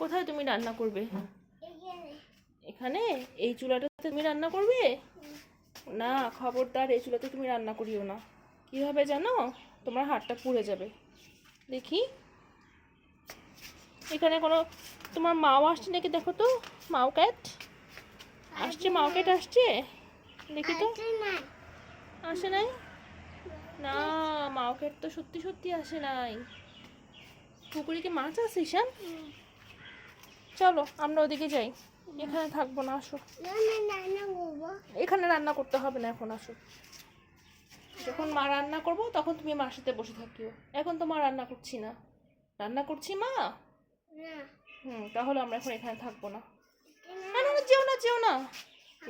কোথায় তুমি রান্না করবে? এখানে। এই চুলাটাতে তুমি রান্না করবে? না খবরদার এই চুলাতে তুমি রান্না করিও না। কী হবে জানো? তোমার হাতটা পুড়ে যাবে। দেখি। এখানে কোনো তোমার মাও আসছে নাকি দেখো তো? মাও ক্যাট? আসছে মাও ক্যাট আসছে? দেখি তো। আসে নাই? না মাও ক্যাট তো সত্যি সত্যি আসে নাই। পুকুরে কি মাছ আছে ঈশান? চলো আমরা ওদিকে যাই। এখানে থাকব না আসো। এখানে রান্না করতে হবে না এখন আসো। যখন মা রান্না করব তখন তুমি মার সাথে বসে থাকিও। এখন তো মা রান্না করছি না। রান্না করছি মা? হুম তাহলে আমরা এখন এখানে থাকব না। না না, যেও না যেও না।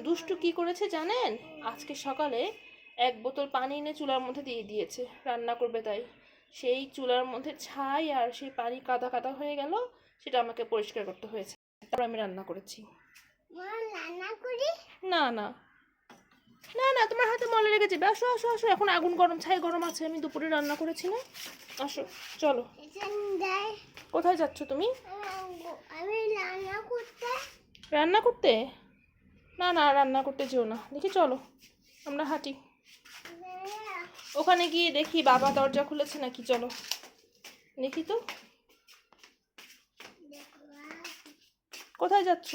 দুষ্টু কি করেছে জানেন? আজকে সকালে এক বোতল পানি এনে চুলার মধ্যে দিয়ে দিয়েছে। রান্না করবে তাই। সেই চুলার মধ্যে ছাই আর সেই পানি কাদা কাদা হয়ে গেল। সেটা আমাকে পরিষ্কার করতে হয়েছে। তারপর আমি রান্না করেছি। না না। না না তোমার হাতে মলে লেগে যাবে আসো আসো আসো এখন আগুন গরম ছাই গরম আছে আমি দুপুরে রান্না করেছি না। আসো চলো। কোথায় যাচ্ছ তুমি? রান্না করতে। রান্না করতে? না না রান্না করতে যেও না। দেখি চলো আমরা হাঁটি। ওখানে গিয়ে দেখি বাবা দরজা খুলেছে নাকি চলো। দেখি তো। কোথায় যাচ্ছ?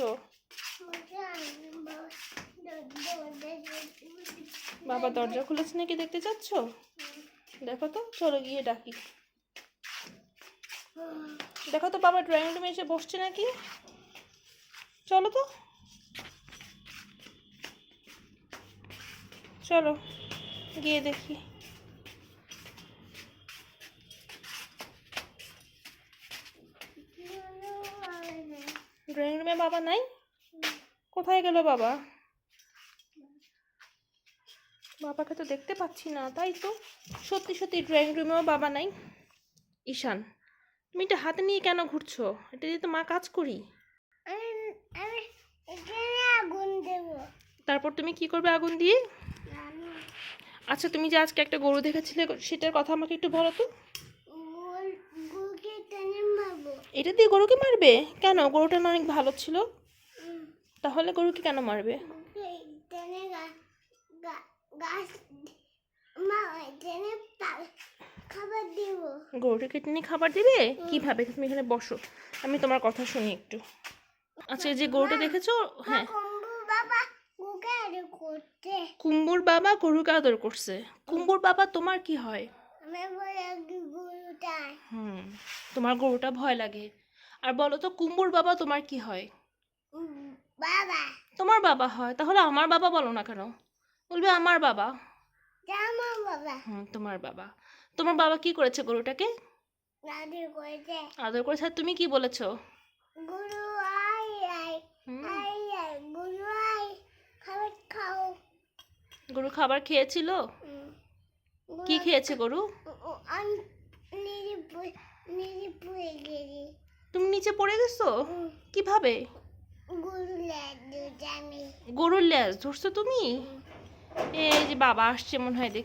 বাবা দরজা খুলেছে নাকি দেখতে চাচ্ছ? দেখো তো, চলো গিয়ে ডাকি। দেখো তো বাবা ড্রয়িং রুমে এসে বসছে নাকি? চলো তো। চলো, গিয়ে দেখি। রুমে বাবা নাই? কোথায় গেল বাবা? বাবাকে তো দেখতে পাচ্ছি না তাই তো। সত্যি সত্যি ড্রয়িং রুমেও বাবা নাই। ঈশান তুমি এটা হাতে নিয়ে কেন ঘুরছো? এটা দিয়ে তো মা কাজ করি। তারপর তুমি কি করবে আগুন দিয়ে? আচ্ছা তুমি যে আজকে একটা গরু দেখেছিলে সেটার কথা আমাকে একটু বলো তো গোল গোলকে টেনে মারবো এটা দিয়ে গরুকে মারবে? কেন? গরুটা অনেক ভালো ছিল। তাহলে গরুকে কেন মারবে? গরুটাকে টেনে খাবার দিবে? কীভাবে? তুমি এখানে বসো। আমি তোমার কথা শুনি একটু। আচ্ছা যে গরুটা দেখেছ? হ্যাঁ। কুম্বুর বাবা গরুকে আদর করছে। কুম্বুর বাবা, তোমার কি হয় আমি বলে গরুটা হুম তোমার গরুটা ভয় লাগে আর বলো তো কুম্বুর বাবা তোমার কি হয় বাবা তোমার বাবা হয় তাহলে আমার বাবা বলো না কেন বলবে আমার বাবা হুম তোমার বাবা তোমার বাবা কি করেছে গরুটাকে আদর করেছে তুমি কি বলেছ গরু আই আই আই আই গরু আই খাবার খাও গরু খাবার খেয়েছিল কি গরু- খেয়েছে গরু তুমি নিচে পড়ে গেছো? কীভাবে? গরুর ল্যাজ ধরছো তুমি? এই যে বাবা আসছে মনে হয় দেখছি।